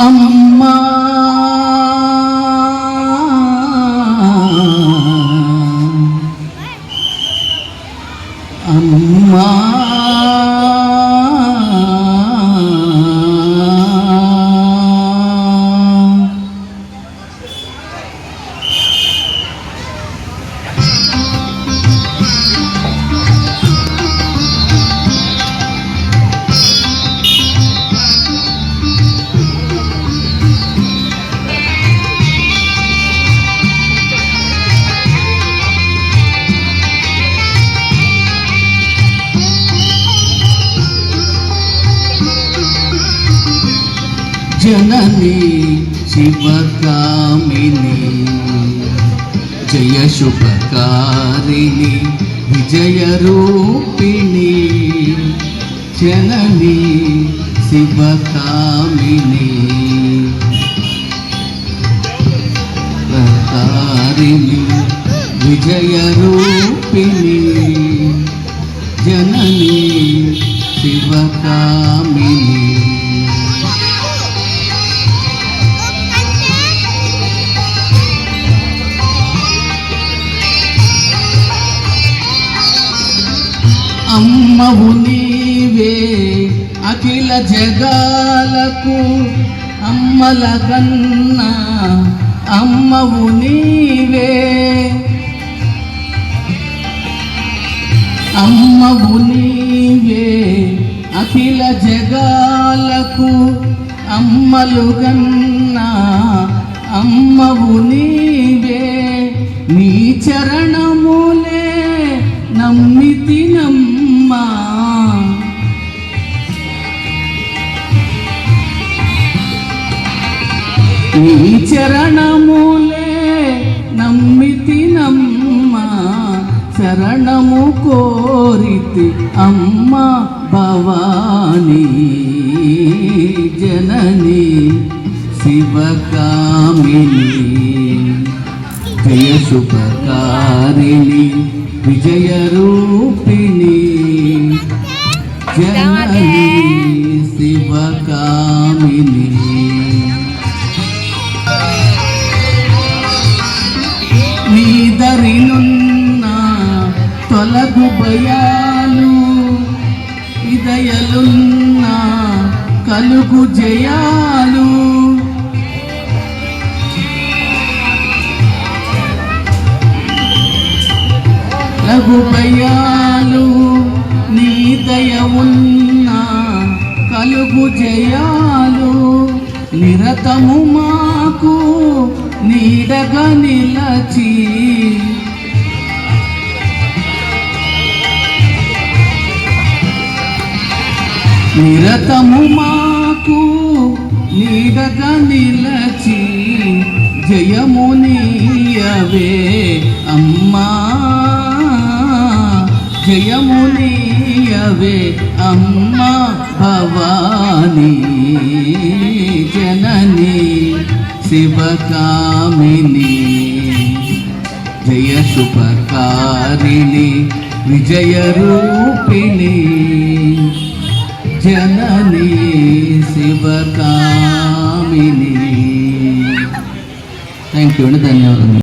అమ్మా అమ్మా జనని శివకామిని జయ శుభకారిణి విజయ రూపిణి జనని శివకామిని కారిణి విజయ రూపిణి జనని శివకామి అమ్మవు నీవే అఖిల జగాలకు అమ్మల కన్నా అమ్మవు నీవే. అమ్మవు నీవే అఖిల జగాలకు అమ్మలు కన్నా అమ్మవు నీవే. నీ చరణములే నమ్మితి నమ్మి నీ చరణములే నమ్మితి నమ్మ శరణము కోరితి అమ్మ భవానీ జనని శివకామిని జయ శుభకారిణి విజయ రూపిణి జనని శివకామిని. భయాలు ఇదయలున్న కలుగు జయాలు. లఘు భయాలు నీ దయ ఉన్న కలుగు జయాలు. నిరతము మాకు నీడగా నిలచి నిరతము మాకు నీడగా నిలచి జయము నీయవే అమ్మా. జయము నీయవే అమ్మా భవానీ జనని శివకామిని జయ శుభకారిణి విజయ రూపిణి. ജനനീ ശിവകാമിനി. Thank you ധന്യവാദങ്ങൾ.